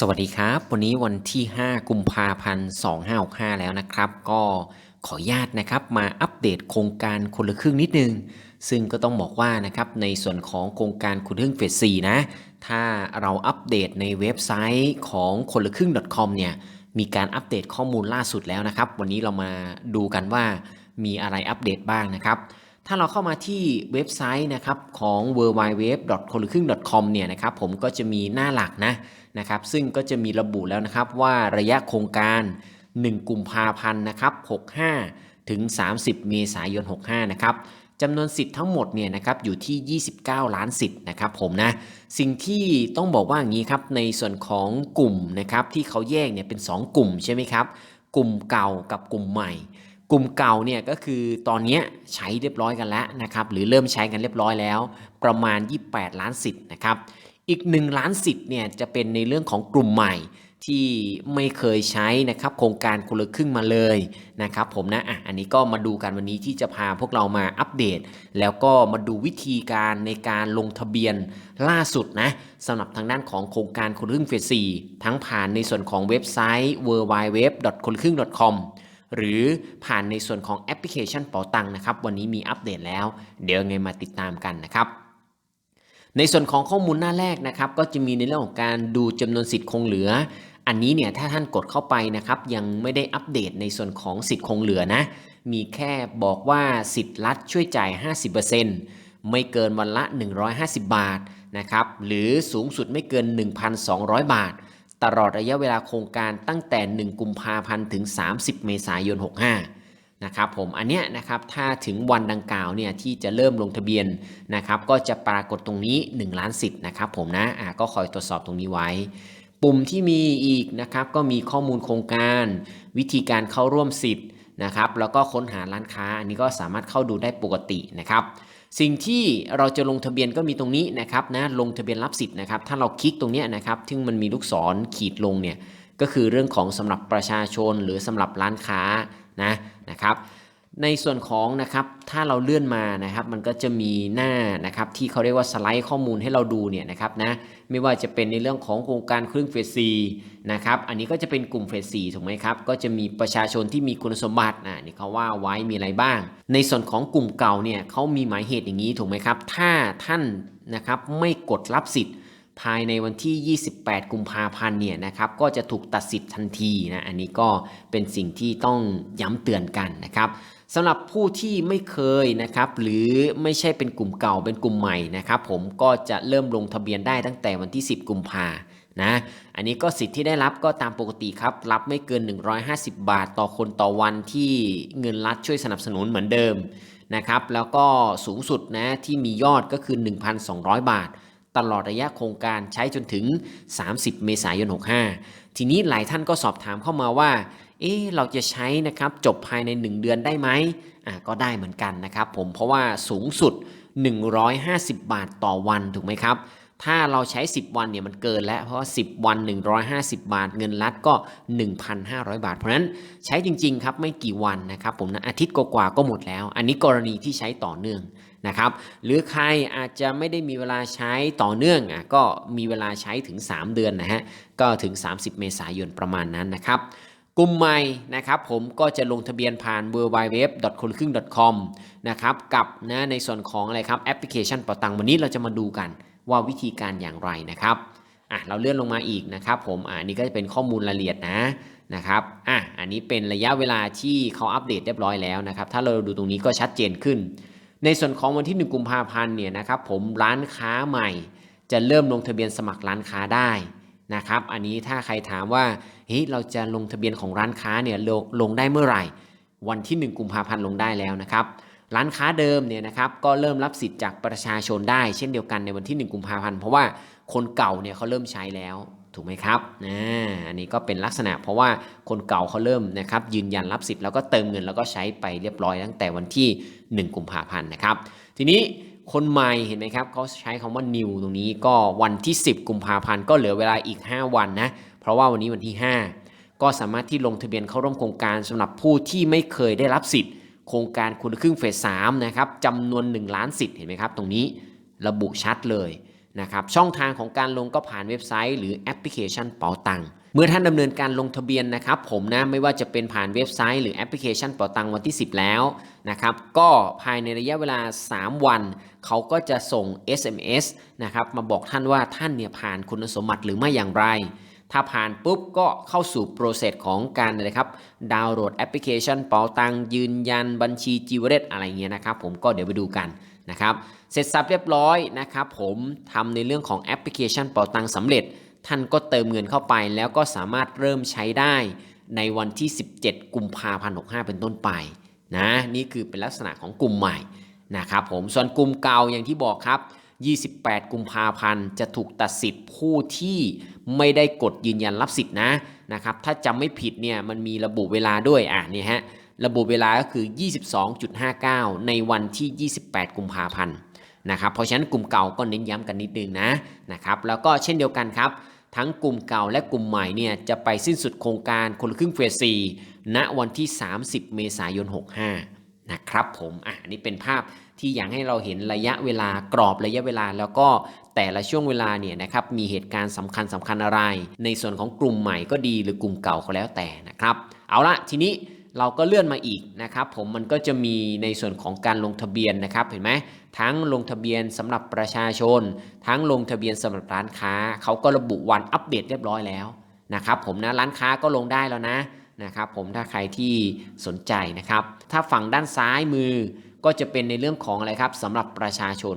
สวัสดีครับ วันนี้วันที่ 5 กุมภาพันธ์ 2565 แล้วนะครับ ก็ขออนุญาตนะครับมาอัปเดตโครงการคนละครึ่งนิดนึง ซึ่งก็ต้องบอกว่านะครับในส่วนของโครงการคนละครึ่งเฟส 4 นะ ถ้าเราอัปเดตในเว็บไซต์ของคนละครึ่ง .com เนี่ยมีการอัปเดตข้อมูลล่าสุดแล้วนะครับ วันนี้เรามาดูกันว่ามีอะไรอัปเดตบ้างนะครับ ถ้าเราเข้ามาที่เว็บไซต์นะครับของ w w w c o l u c r i n g c o m เนี่ยนะครับผมก็จะมีหน้าหลักนะนะครับซึ่งก็จะมีระบุแล้วนะครับว่าระยะโครงการ 1กุมภาพันธ์นะครับ65 ถึง 30 เมษายน 65 นะครับจำนวนสิทธิ์ทั้งหมดเนี่ยนะครับอยู่ที่ 29 ล้านสิทธิ์นะครับผมนะสิ่งที่ต้องบอกว่าอย่างนี้ครับในส่วนของกลุ่มนะครับที่เขาแยกเนี่ยเป็น 2 กลุ่มใช่ไหมครับกลุ่มเก่ากับกลุ่มใหม่ กลุ่มเก่าเนี่ยก็คือตอนนี้ใช้เรียบร้อยกันแล้วนะครับหรือเริ่มใช้กันเรียบร้อยแล้ว ประมาณ 28 ล้านสิทธิ์นะครับอีก 1 ล้านสิทธิ์เนี่ยจะเป็นในเรื่องของกลุ่มใหม่ที่ไม่เคยใช้นะครับโครงการคนละครึ่งมาเลยนะครับผมนะอะอันนี้ก็มาดูกันวันนี้ที่จะพาพวกเรามาอัปเดต แล้วก็มาดูวิธีการในการลงทะเบียนล่าสุดนะสำหรับทางด้านของโครงการคนละครึ่งเฟส4ทั้งผ่านในส่วนของเว็บไซต์ w w w c o l u c r i n g c o m หรือผ่านในส่วนของแอปพลิเคชันเป๋าตังนะครับ วันนี้มีอัปเดตแล้ว เดี๋ยวไงมาติดตามกันนะครับในส่วนของข้อมูลหน้าแรกนะครับ ก็จะมีในเรื่องของการดูจำนวนสิทธิ์คงเหลือ อันนี้เนี่ยถ้าท่านกดเข้าไปนะครับ ยังไม่ได้อัปเดตในส่วนของสิทธิ์คงเหลือนะ มีแค่บอกว่าสิทธิ์รัฐช่วยจ่าย 50%ไม่เกินวันละ 150 บาทนะครับหรือสูงสุดไม่เกิน 1,200 บาท ตลอดระยะเวลาโครงการตั้งแต่ 1 กุมภาพันธ์ถึง 30 เมษายน 65 นะครับผมอันเนี้ยนะครับถ้าถึงวันดังกล่าวเนี่ยที่จะเริ่มลงทะเบียนนะครับก็จะปรากฏตรงนี้ 1 ล้านสิทธิ์นะครับผมนะอ่าก็คอยตรวจสอบตรงนี้ไว้ ปุ่มที่มีอีกนะครับก็มีข้อมูลโครงการ วิธีการเข้าร่วมสิทธิ์นะครับแล้วก็ค้นหาร้านค้าอันนี้ก็สามารถเข้าดูได้ปกตินะครับ สิ่งที่เราจะลงทะเบียนก็มีตรงนี้นะครับนะลงทะเบียนรับสิทธิ์นะครับ ถ้าเราคลิกตรงนี้นะครับที่มันมีลูกศรขีดลงเนี่ยก็คือเรื่องของสำหรับประชาชนหรือสำหรับร้านค้านะนะครับ ในส่วนของนะครับถ้าเราเลื่อนมานะครับ มันก็จะมีหน้านะครับที่เขาเรียกว่าสไลด์ข้อมูลให้เราดูเนี่ยนะครับนะไม่ว่าจะเป็นในเรื่องของโครงการครึ่งเฟสซีนะครับอันนี้ก็จะเป็นกลุ่มเฟสซีถูกไหมครับก็จะมีประชาชนที่มีคุณสมบัตินะนี่เขาว่าไว้มีอะไรบ้าง ในส่วนของกลุ่มเก่าเนี่ยเขามีหมายเหตุอย่างนี้ถูกไหมครับ ถ้าท่านนะครับไม่กดรับสิทธิ์ ภายในวันที่ 28 กุมภาพันธ์เนี่ยนะครับก็จะถูกตัดสิทธิ์ทันทีนะอันนี้ก็เป็นสิ่งที่ต้องย้ำเตือนกันนะครับสำหรับผู้ที่ไม่เคยนะครับหรือไม่ใช่เป็นกลุ่มเก่าเป็นกลุ่มใหม่นะครับผมก็จะเริ่มลงทะเบียนได้ตั้งแต่วันที่ 10 กุมภานะอันนี้ก็สิทธิ์ที่ได้รับก็ตามปกติครับ รับไม่เกิน 150 บาทต่อคนต่อวันที่เงินรัฐช่วยสนับสนุนเหมือนเดิมนะครับแล้วก็สูงสุดนะที่มียอดก็คือ 1,200 บาท ตลอดระยะโครงการใช้จนถึง 30 เมษายน 65 ทีนี้หลายท่านก็สอบถามเข้ามาว่า เอ๊เราจะใช้นะครับจบภายใน 1 เดือนได้ไหมอะก็ได้เหมือนกันนะครับผมเพราะว่าสูงสุด 150 บาทต่อวันถูกไหมครับ ถ้าเราใช้ 10 วันเนี่ยมันเกินแล้ว เพราะว่า 10 วัน 150 บาท เงินรัฐก็ 1,500 บาท เพราะนั้นใช้จริงๆครับไม่กี่วันนะครับผมนะอาทิตย์กว่าก็หมดแล้ว อันนี้กรณีที่ใช้ต่อเนื่องนะครับหรือใครอาจจะไม่ได้มีเวลาใช้ต่อเนื่องอะก็มีเวลาใช้ถึง 3 เดือนนะฮะก็ถึง 30 เมษายนประมาณนั้นนะครับกลุ่มใหม่นะครับผมก็จะลงทะเบียนผ่าน w w w c o l u c r i n g c o m นะครับกับนะในส่วนของอะไรครับแอปพลิเคชันเป๋าตังวันนี้เราจะมาดูกัน ว่าวิธีการอย่างไรนะครับอะเราเลื่อนลงมาอีกนะครับผมอ่านี่ก็จะเป็นข้อมูลละเอียดนะนะครับอะอันนี้เป็นระยะเวลาที่เขาอัปเดตเรียบร้อยแล้วนะครับ ถ้าเราดูตรงนี้ก็ชัดเจนขึ้น ในส่วนของวันที่ 1 กุมภาพันธ์เนี่ยนะครับผมร้านค้าใหม่ จะเริ่มลงทะเบียนสมัครร้านค้าได้นะครับ อันนี้ถ้าใครถามว่าเฮ้ยเราจะลงทะเบียนของร้านค้าเนี่ยลงลงได้เมื่อไหร่ วันที่ 1 กุมภาพันธ์ลงได้แล้วนะครับ ร้านค้าเดิมเนี่ยนะครับก็เริ่มรับสิทธิ์จากประชาชนได้ เช่นเดียวกันในวันที่ 1 กุมภาพันธ์เพราะว่าคนเก่าเนี่ยเขาเริ่มใช้แล้วถูกไหมครับอ่าอันนี้ก็เป็นลักษณะเพราะว่าคนเก่าเขาเริ่มนะครับยืนยันรับสิทธิ์แล้วก็เติมเงินแล้วก็ใช้ไปเรียบร้อยตั้งแต่วันที่ 1 กุมภาพันธ์นะครับ ทีนี้คนใหม่เห็นไหมครับเขาใช้คำว่า new ตรงนี้ก็วันที่ 10 กุมภาพันธ์ก็เหลือเวลาอีก 5 วันนะเพราะว่าวันนี้วันที่ 5 ก็สามารถที่ลงทะเบียนเข้าร่วมโครงการสำหรับผู้ที่ไม่เคยได้รับสิทธิ์ โครงการคุณครึ่งเฟสสามนะครับจำนวน 1 ล้านสิทธิ์เห็นไหมครับ ตรงนี้ระบุชัดเลยนะครับช่องทางของการลงก็ผ่านเว็บไซต์ หรือแอปพลิเคชันเป๋าตังค์เมื่อท่านดำเนินการลงทะเบียนนะครับผมนะไม่ว่าจะเป็นผ่านเว็บไซต์หรือแอปพลิเคชันเป๋าตังค์วันที่ 10 แล้วนะครับก็ภายในระยะเวลา 3 วัน เขาก็จะส่ง SMS นะครับมาบอกท่านว่าท่านเนี่ยผ่านคุณสมบัติหรือไม่อย่างไร ถ้าผ่านปุ๊บก็เข้าสู่โปรเซสของการนะครับดาวน์โหลดแอปพลิเคชันเป๋าตังยืนยันบัญชีจีวเรตอะไรเงี้ยนะครับผมก็เดี๋ยวไปดูกันนะครับเสร็จสับเรียบร้อยนะครับผมทำในเรื่องของแอปพลิเคชันเป๋าตังค์สำเร็จ ท่านก็เติมเงินเข้าไปแล้วก็สามารถเริ่มใช้ได้ในวันที่ 17 กุมภาพันธ์65 เป็นต้นไปนะนี่คือเป็นลักษณะของกลุ่มใหม่นะครับผมส่วนกลุ่มเก่าอย่างที่บอกครับ 28 กุมภาพันธ์จะถูกตัดสิทธิ์ผู้ที่ไม่ได้กดยืนยันรับสิทธินะนะครับถ้าจำไม่ผิดเนี่ยมันมีระบุเวลาด้วยอะนี่ฮะระบุเวลาก็คือ 22.59 ในวันที่ 28 กุมภาพันธ์นะครับเพราะฉะนั้นกลุ่มเก่าก็เน้นย้ำกันนิดนึงนะนะครับแล้วก็เช่นเดียวกันครับ ทั้งกลุ่มเก่าและกลุ่มใหม่เนี่ยจะไปสิ้นสุดโครงการคนละครึ่งเฟส4ณวันที่ 30 เมษายน 65 นะครับผมอะนนี้เป็นภาพ ที่อยากให้เราเห็นระยะเวลากรอบระยะเวลา แล้วก็แต่ละช่วงเวลาเนี่ยนะครับมีเหตุการณ์สำคัญสำคัญอะไร ในส่วนของกลุ่มใหม่ก็ดีหรือกลุ่มเก่าก็แล้วแต่นะครับ เอาละทีนี้เราก็เลื่อนมาอีกนะครับผมมันก็จะมีในส่วนของการลงทะเบียนนะครับเห็นไหมทั้งลงทะเบียนสำหรับประชาชน ทั้งลงทะเบียนสำหรับร้านค้าเขาก็ระบุวันอัปเดตเรียบร้อยแล้วนะครับผมนะร้านค้าก็ลงได้แล้วนะนะครับผมถ้าใครที่สนใจนะครับ ถ้าฝั่งด้านซ้ายมือ ก็จะเป็นในเรื่องของอะไรครับสำหรับประชาชน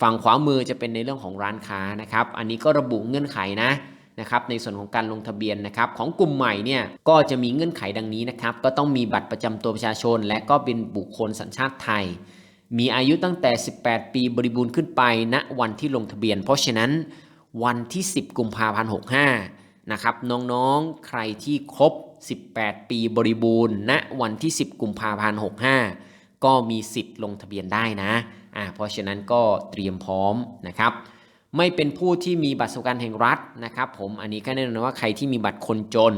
ฝั่งขวามือจะเป็นในเรื่องของร้านค้านะครับ อันนี้ก็ระบุเงื่อนไขนะนะครับในส่วนของการลงทะเบียนนะครับของกลุ่มใหม่เนี่ยก็จะมีเงื่อนไขดังนี้นะครับ ก็ต้องมีบัตรประจำตัวประชาชน และก็เป็นบุคคลสัญชาติไทย มีอายุตั้งแต่ 18 ปีบริบูรณ์ขึ้นไปณวันที่ลงทะเบียน เพราะฉะนั้นวันที่ 10 กุมภาพันธ์65นะครับน้องๆใครที่ครบ 18 ปีบริบูรณ์ณวันที่ 10 กุมภาพันธ์65 ก็มีสิทธิ์ลงทะเบียนได้นะอ่าเพราะฉะนั้นก็เตรียมพร้อมนะครับไม่เป็นผู้ที่มีบัตรสวัสดิการแห่งรัฐนะครับ ผมอันนี้ก็แน่นอนว่าใครที่มีบัตรคนจน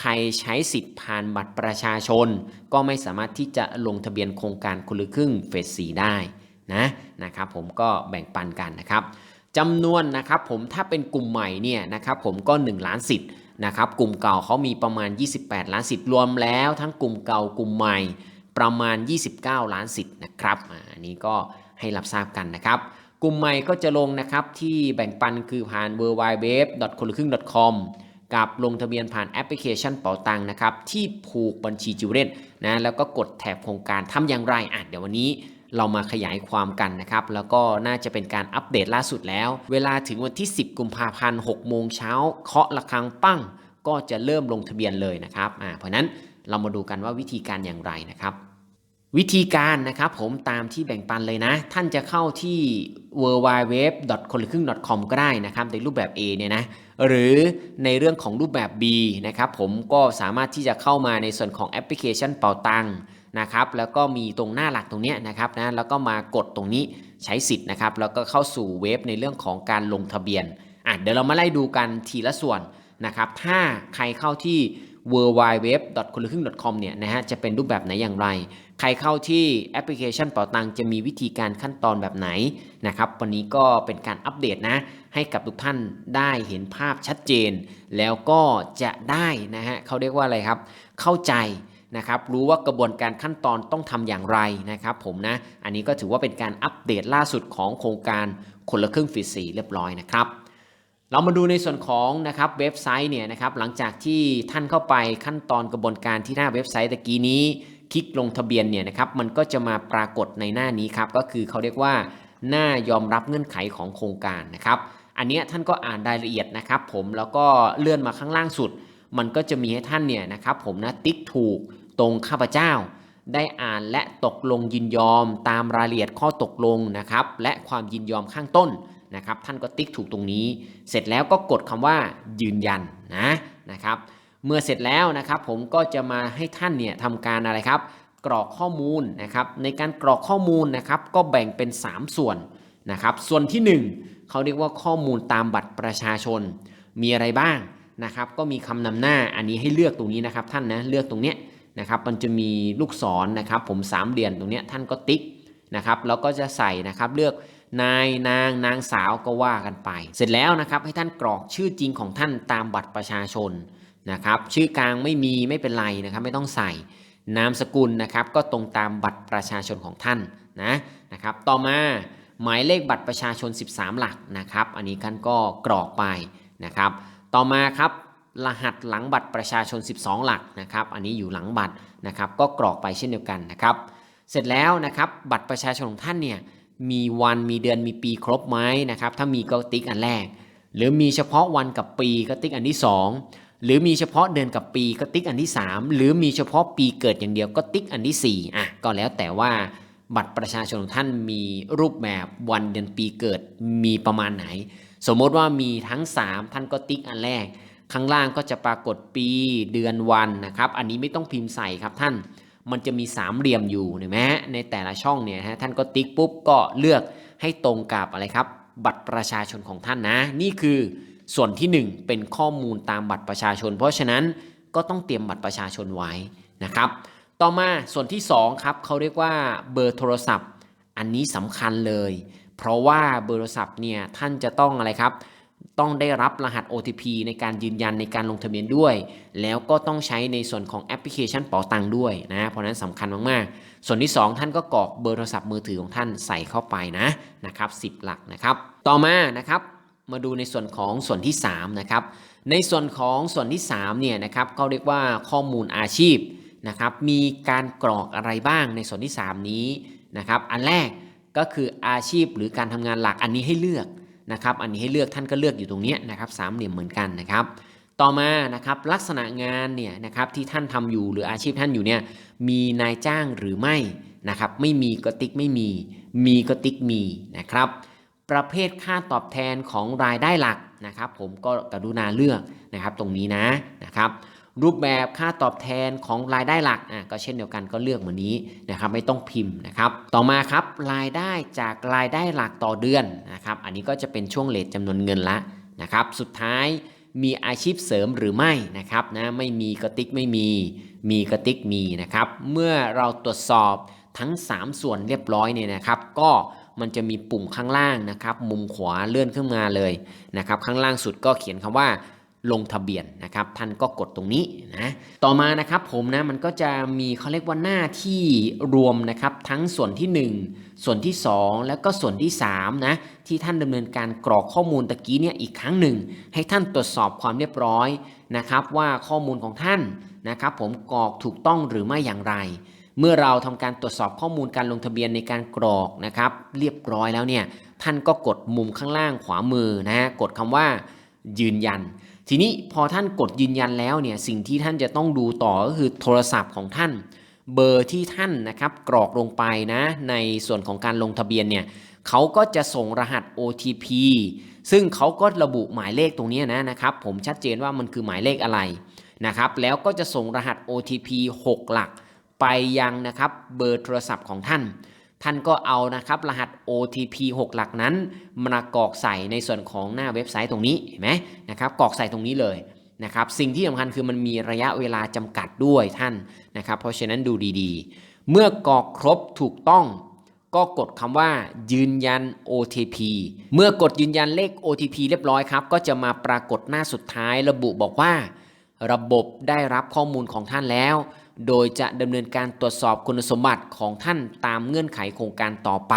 ใครใช้สิทธิ์ผ่านบัตรประชาชน ก็ไม่สามารถที่จะลงทะเบียนโครงการคนละครึ่งเฟสสีได้นะนะครับ ผมก็แบ่งปันกันนะครับจำนวนนะครับผมถ้าเป็นกลุ่มใหม่เนี่ยนะครับผมก็ 1 ล้านสิทธิ์นะครับกลุ่มเก่าเขามีประมาณ 28 ล้านสิทธิ์รวมแล้ว ทั้งกลุ่มเก่ากลุ่มใหม่ ประมาณ 29 ล้านสิทธิ์นะครับอันนี้ก็ให้รับทราบกันนะครับ กลุ่มใหม่ก็จะลงนะครับที่แบ่งปันคือผ่าน w w w c o n l a k r ư n g c o m กับลงทะเบียนผ่านแอปพลิเคชันเป๋าตังนะครับที่ผูกบัญชีจิวเรตนะแล้วก็กดแถบโครงการทำอย่างไรอะเดี๋ยววันนี้เรามาขยายความกันนะครับ แล้วก็น่าจะเป็นการอัปเดตล่าสุดแล้ว เวลาถึงวันที่ 10 กุมภาพันธ์6โมงเช้าเคาะระฆังปั้ง ก็จะเริ่มลงทะเบียนเลยนะครับอ่าเพราะนั้นเรามาดูกันว่าวิธีการอย่างไรนะครับ วิธีการนะครับผมตามที่แบ่งปันเลยนะ ท่านจะเข้าที่ w w w c o n l a k r ư n g c o m ก็ได้นะครับในรูปแบบ A เนี่ยนะหรือในเรื่องของรูปแบบ B นะครับผมก็สามารถที่จะเข้ามาในส่วนของแอปพลิเคชันเป่าตังนะครับแล้วก็มีตรงหน้าหลักตรงนี้นะครับนะแล้วก็มากดตรงนี้ใช้สิทธิ์นะครับแล้วก็เข้าสู่เว็บในเรื่องของการลงทะเบียนอะเดี๋ยวเรามาไล่ดูกันทีละส่วนนะครับถ้าใครเข้าที่ w w w c o n l a k r ư n g c o m เนี่ยนะฮะจะเป็นรูปแบบไหนอย่างไร ใครเข้าที่แอปพลิเคชันเป่าตังจะมีวิธีการขั้นตอนแบบไหนนะครับ วันนี้ก็เป็นการอัปเดตนะ ให้กับทุกท่านได้เห็นภาพชัดเจน แล้วก็จะได้นะฮะเขาเรียกว่าอะไรครับ เข้าใจนะครับรู้ว่ากระบวนการขั้นตอนต้องทำอย่างไรนะครับ ผมนะ อันนี้ก็ถือว่าเป็นการอัปเดตล่าสุดของโครงการคนละครึ่งฟีสีเรียบร้อยนะครับ เรามาดูในส่วนของนะครับเว็บไซต์เนี่ยนะครับหลังจากที่ท่านเข้าไปขั้นตอนกระบวนการที่หน้าเว็บไซต์ตะกี้นี้ คลิกลงทะเบียนเนี่ยนะครับมันก็จะมาปรากฏในหน้านี้ครับก็คือเขาเรียกว่า หน้ายอมรับเงื่อนไขของโครงการนะครับ อันนี้ท่านก็อ่านรายละเอียดนะครับผมแล้วก็เลื่อนมาข้างล่างสุด มันก็จะมีให้ท่านเนี่ยนะครับผมนะติ๊กถูกตรงข้าพเจ้า ได้อ่านและตกลงยินยอมตามรายละเอียดข้อตกลงนะครับและความยินยอมข้างต้นนะครับท่านก็ติ๊กถูกตรงนี้ เสร็จแล้วก็กดคำว่ายืนยันนะนะครับ เมื่อเสร็จแล้วนะครับผมก็จะมาให้ท่านเนี่ยทำการอะไรครับ กรอกข้อมูลนะครับ ในการกรอกข้อมูลนะครับก็แบ่งเป็น 3 ส่วนนะครับ ส่วนที่ 1เขาเรียกว่าข้อมูลตามบัตรประชาชน มีอะไรบ้างนะครับ ก็มีคำนำหน้าอันนี้ให้เลือกตรงนี้นะครับ ท่านนะเลือกตรงเนี้ยนะครับมันจะมีลูกศรนนะครับ ผมสามเหลี่ยมตรงนี้ท่านก็ติ๊กนะครับแล้วก็จะใส่นะครับเลือกนายนางนางสาวก็ว่ากันไป เสร็จแล้วนะครับให้ท่านกรอกชื่อจริงของท่านตามบัตรประชาชน นะครับชื่อกลางไม่มีไม่เป็นไรนะครับไม่ต้องใส่นามสกุลนะครับก็ตรงตามบัตรประชาชนของท่านนะนะครับต่อมาหมายเลขบัตรประชาชน 13 หลักนะครับอันนี้ท่านก็กรอกไปนะครับต่อมาครับรหัสหลังบัตรประชาชน 12 หลักนะครับอันนี้อยู่หลังบัตรนะครับก็กรอกไปเช่นเดียวกันนะครับเสร็จแล้วนะครับบัตรประชาชนของท่านเนี่ยมีวันมีเดือนมีปีครบไหมนะครับถ้ามีก็ติ๊กอันแรก หรือมีเฉพาะวันกับปีก็ติ๊กอันที่ 2 หรือมีเฉพาะเดือนกับปีก็ติ๊กอันที่ 3 หรือมีเฉพาะปีเกิดอย่างเดียวก็ติ๊กอันที่4อะก็แล้วแต่ว่าบัตรประชาชนของท่านมีรูปแบบวันเดือนปีเกิดมีประมาณไหน สมมติว่ามีทั้ง 3 ท่านก็ติ๊กอันแรก ข้างล่างก็จะปรากฏปีเดือนวันนะครับ อันนี้ไม่ต้องพิมพ์ใส่ครับท่าน มันจะมีสามเหลี่ยมอยู่เห็นไหมในแต่ละช่องเนี่ยฮะท่านก็ติ๊กปุ๊บก็เลือกให้ตรงกับอะไรครับ บัตรประชาชนของท่านนะ นี่คือ ส่วนที่ 1 เป็นข้อมูลตามบัตรประชาชน เพราะฉะนั้นก็ต้องเตรียมบัตรประชาชนไว้นะครับ ต่อมาส่วนที่2ครับเขาเรียกว่าเบอร์โทรศัพท์ อันนี้สำคัญเลย เพราะว่าเบอร์โทรศัพท์เนี่ยท่านจะต้องอะไรครับ ต้องได้รับรหัส OTP ในการยืนยันในการลงทะเบียนด้วย แล้วก็ต้องใช้ในส่วนของแอปพลิเคชันเป๋าตังค์ด้วยนะเพราะนั้นสำคัญมากๆ ส่วนที่ 2 ท่านก็กรอกเบอร์โทรศัพท์มือถือของท่านใส่เข้าไปนะนะครับ10 หลักนะครับ ต่อมานะครับ มาดูในส่วนของส่วนที่3นะครับในส่วนของส่วนที่3เนี่ยนะครับเขาเรียกว่าข้อมูลอาชีพนะครับมีการกรอกอะไรบ้างในส่วนที่ 3 นี้นะครับอันแรกก็คืออาชีพหรือการทำงานหลักอันนี้ให้เลือกนะครับอันนี้ให้เลือกท่านก็เลือกอยู่ตรงนี้นะครับสามเหลี่ยมเหมือนกันนะครับต่อมานะครับลักษณะงานเนี่ยนะครับที่ท่านทำอยู่หรืออาชีพท่านอยู่เนี่ยมีนายจ้างหรือไม่นะครับไม่มีก็ติ๊กไม่มี มีก็ติ๊กมีนะครับ ประเภทค่าตอบแทนของรายได้หลักนะครับ ผมก็กรุณาเลือกนะครับตรงนี้นะนะครับรูปแบบค่าตอบแทนของรายได้หลักอะก็เช่นเดียวกันก็เลือกเหมือนนี้นะครับไม่ต้องพิมพ์นะครับต่อมาครับรายได้จากรายได้หลักต่อเดือนนะครับอันนี้ก็จะเป็นช่วงเลทจำนวนเงินละนะครับสุดท้ายมีอาชีพเสริมหรือไม่นะครับนะไม่มีกระติกไม่มีมีกระติกมีนะครับเมื่อเราตรวจสอบทั้ง 3 ส่วนเรียบร้อยเนี่ยนะครับ ก็ มันจะมีปุ่มข้างล่างนะครับ มุมขวาเลื่อนขึ้นมาเลยนะครับ ข้างล่างสุดก็เขียนคำว่าลงทะเบียนนะครับ ท่านก็กดตรงนี้นะต่อมานะครับผมนะมันก็จะมีเขาเรียกว่าหน้าที่รวมนะครับ ทั้งส่วนที่ 1 ส่วนที่ 2 แล้วก็ส่วนที่3นะที่ท่านดำเนินการกรอกข้อมูลตะกี้เนี่ยอีกครั้งหนึ่ง ให้ท่านตรวจสอบความเรียบร้อยนะครับ ว่าข้อมูลของท่านนะครับ ผมกรอกถูกต้องหรือไม่อย่างไร เมื่อเราทำการตรวจสอบข้อมูลการลงทะเบียนในการกรอกนะครับเรียบร้อยแล้วเนี่ยท่านก็กดมุมข้างล่างขวามือนะฮะกดคำว่ายืนยัน ทีนี้พอท่านกดยืนยันแล้วเนี่ยสิ่งที่ท่านจะต้องดูต่อก็คือโทรศัพท์ของท่านเบอร์ที่ท่านนะครับกรอกลงไปนะในส่วนของการลงทะเบียนเนี่ยเขาก็จะส่งรหัส OTP ซึ่งเขาก็ระบุหมายเลขตรงนี้นะนะครับผมชัดเจนว่ามันคือหมายเลขอะไรนะครับแล้วก็จะส่งรหัส OTP 6 หลัก ไปยังนะครับเบอร์โทรศัพท์ของท่าน ท่านก็เอานะครับรหัส OTP 6 หลักนั้นมากรอกใส่ในส่วนของหน้าเว็บไซต์ตรงนี้เห็นไหมนะครับกรอกใส่ตรงนี้เลยนะครับสิ่งที่สำคัญคือมันมีระยะเวลาจำกัดด้วยท่านนะครับ เพราะฉะนั้นดูดีๆ เมื่อกรอกครบถูกต้อง ก็กดคำว่ายืนยัน OTP เมื่อกดยืนยันเลข OTP เรียบร้อยครับ ก็จะมาปรากฏหน้าสุดท้ายระบุบอกว่า ระบบได้รับข้อมูลของท่านแล้ว โดยจะดำเนินการตรวจสอบคุณสมบัติของท่านตามเงื่อนไขโครงการต่อไป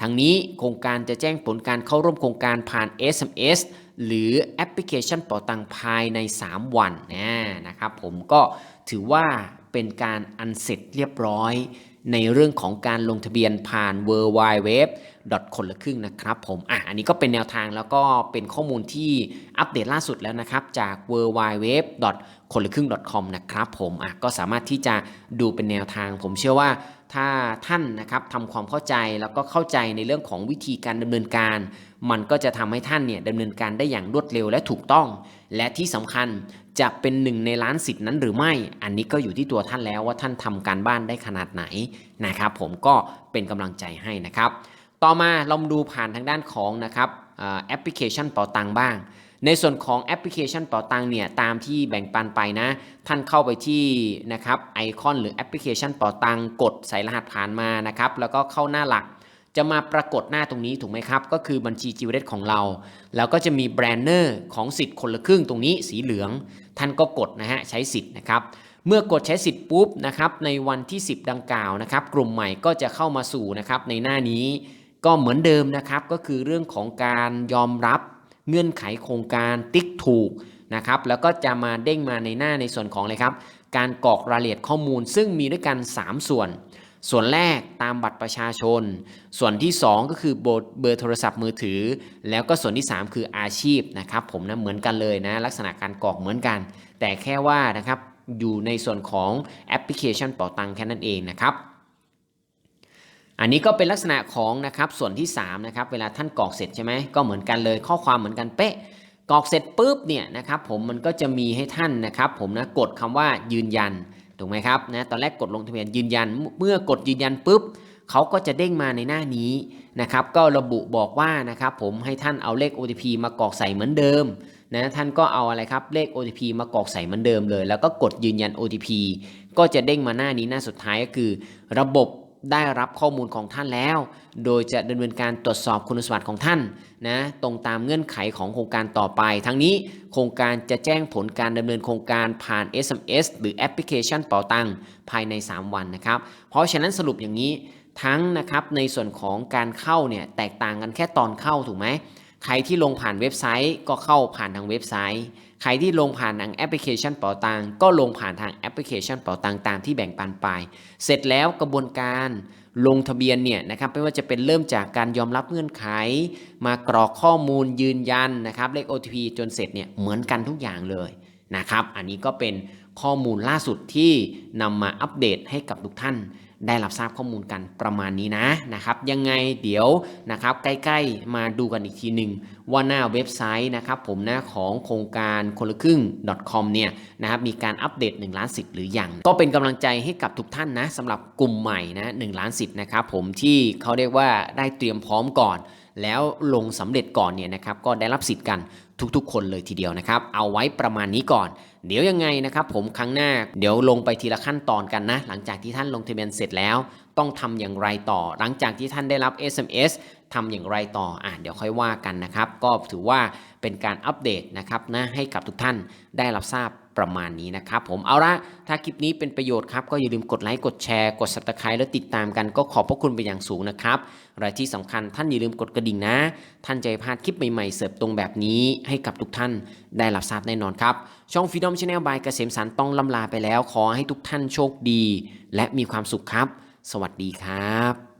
ทั้งนี้โครงการจะแจ้งผลการเข้าร่วมโครงการผ่าน SMS หรือแอปพลิเคชันเป่าตังภายใน 3 วันนะครับผมก็ถือว่าเป็นการอันเสร็จเรียบร้อย ในเรื่องของการลงทะเบียนผ่าน w w w คนละครึ่งนะครับผมอะอันนี้ก็เป็นแนวทางแล้วก็เป็นข้อมูลที่อัปเดตล่าสุดแล้วนะครับ จาก w w w คนละครึ่ง .com นะครับผมอะก็สามารถที่จะดูเป็นแนวทาง ผมเชื่อว่า ถ้าท่านนะครับทำความเข้าใจแล้วก็เข้าใจในเรื่องของวิธีการดำเนินการ มันก็จะทำให้ท่านเนี่ยดำเนินการได้อย่างรวดเร็วและถูกต้อง และที่สำคัญจะเป็นหนึ่งในล้านสิทธิ์นั้นหรือไม่ อันนี้ก็อยู่ที่ตัวท่านแล้วว่าท่านทำการบ้านได้ขนาดไหนนะครับ ผมก็เป็นกำลังใจให้นะครับ ต่อมาเรามาดูผ่านทางด้านของนะครับแอปพลิเคชันเป๋าตังบ้าง ในส่วนของแอปพลิเคชันเป๋าตังเนี่ยตามที่แบ่งปันไปนะ ท่านเข้าไปที่นะครับไอคอนหรือแอปพลิเคชันเป๋าตังกดใส่รหัสผ่านมานะครับ แล้วก็เข้าหน้าหลัก จะมาปรากฏหน้าตรงนี้ถูกไหมครับ ก็คือบัญชีจีวเรตของเรา แล้วก็จะมีแบรนเนอร์ของสิทธิ์คนละครึ่งตรงนี้สีเหลือง ท่านก็กดนะฮะใช้สิทธิ์นะครับเมื่อกดใช้สิทธิ์ปุ๊บนะครับในวันที่ 10 ดังกล่าวนะครับ กลุ่มใหม่ก็จะเข้ามาสู่นะครับในหน้านี้ก็เหมือนเดิมนะครับ ก็คือเรื่องของการยอมรับ เงื่อนไขโครงการติ๊กถูกนะครับแล้วก็จะมาเด้งมาในหน้าในส่วนของเลยครับ การกรอกรายละเอียดข้อมูล ซึ่งมีด้วยกัน 3 ส่วน ส่วนแรกตามบัตรประชาชน ส่วนที่ 2 ก็คือเบอร์โทรศัพท์มือถือ แล้วก็ส่วนที่ 3 คืออาชีพนะครับผมนะเหมือนกันเลยนะลักษณะการกรอกเหมือนกัน แต่แค่ว่านะครับอยู่ในส่วนของแอปพลิเคชันเป่าตังแค่นั้นเองนะครับ อันนี้ก็เป็นลักษณะของนะครับส่วนที่3นะครับเวลาท่านกรอกเสร็จใช่ไหมก็เหมือนกันเลยข้อความเหมือนกันเป๊ะกรอกเสร็จปุ๊บเนี่ยนะครับผมมันก็จะมีให้ท่านนะครับผมนะกดคำว่ายืนยันถูกไหมครับนะตอนแรกกดลงทะเบียนยืนยันเมื่อกดยืนยันปุ๊บเขาก็จะเด้งมาในหน้านี้นะครับก็ระบุบอกว่านะครับผมให้ท่านเอาเลข OTP มากรอกใส่เหมือนเดิมนะท่านก็เอาอะไรครับเลข OTP มากรอกใส่เหมือนเดิมเลย แล้วก็กดยืนยัน OTP ก็จะเด้งมาหน้านี้หน้าสุดท้ายก็คือ ระบบ ได้รับข้อมูลของท่านแล้ว โดยจะดำเนินการตรวจสอบคุณสมบัติของท่านนะตรงตามเงื่อนไขของโครงการต่อไป ทั้งนี้โครงการจะแจ้งผลการดำเนินโครงการผ่าน SMS หรือแอปพลิเคชันเป๋าตังภายใน 3 วันนะครับ เพราะฉะนั้นสรุปอย่างนี้ทั้งนะครับในส่วนของการเข้าเนี่ยแตกต่างกันแค่ตอนเข้าถูกไหม ใครที่ลงผ่านเว็บไซต์ก็เข้าผ่านทางเว็บไซต์ ใครที่ลงผ่านทางแอปพลิเคชันเป๋าตังก็ลงผ่านทางแอปพลิเคชันเป๋าตังตามที่แบ่งปันไป เสร็จแล้วกระบวนการลงทะเบียนเนี่ยนะครับไม่ว่าจะเป็นเริ่มจากการยอมรับเงื่อนไข มากรอกข้อมูลยืนยันนะครับเลข OTP จนเสร็จเนี่ยเหมือนกันทุกอย่างเลยนะครับ อันนี้ก็เป็นข้อมูลล่าสุดที่นำมาอัปเดตให้กับทุกท่าน ได้รับทราบข้อมูลกันประมาณนี้นะนะครับ ยังไงเดี๋ยวนะครับใกล้ๆมาดูกันอีกทีหนึ่งว่าหน้าเว็บไซต์นะครับ ผมหน้าของโครงการคนละครึ่ง .com เนี่ยนะครับมีการอัปเดต1ล้านสิทธิ์หรือยังก็เป็นกำลังใจให้กับทุกท่านนะสำหรับกลุ่มใหม่นะหล้านสิทธิ์นะครับผมที่เขาเรียกว่าได้เตรียมพร้อมก่อน แล้วลงสำเร็จก่อนเนี่ยนะครับก็ได้รับสิทธิ์กันทุกๆ คนเลยทีเดียวนะครับ เอาไว้ประมาณนี้ก่อน เดี๋ยวยังไงนะครับ ผมครั้งหน้าเดี๋ยวลงไปทีละขั้นตอนกันนะ หลังจากที่ท่านลงทะเบียนเสร็จแล้ว ต้องทำอย่างไรต่อ หลังจากที่ท่านได้รับ SMS ทำอย่างไรต่ออะเดี๋ยวค่อยว่ากันนะครับ ก็ถือว่าเป็นการอัปเดตนะครับนะให้กับทุกท่านได้รับทราบ ประมาณนี้นะครับผมเอาละถ้าคลิปนี้เป็นประโยชน์ครับก็อย่าลืมกดไลค์กดแชร์กด subscribe แล้วติดตามกันก็ขอบพระคุณเป็นอย่างสูงนะครับรายที่สำคัญท่านอย่าลืมกดกระดิ่งนะ ท่านจะพลาดคลิปใหม่ๆ เสิร์ฟตรงแบบนี้ให้กับทุกท่านได้รับทราบแน่นอนครับช่อง Freedom Channel by เกษมสันต์ต้องล่ำลาไปแล้ว ขอให้ทุกท่านโชคดี และมีความสุขครับ สวัสดีครับ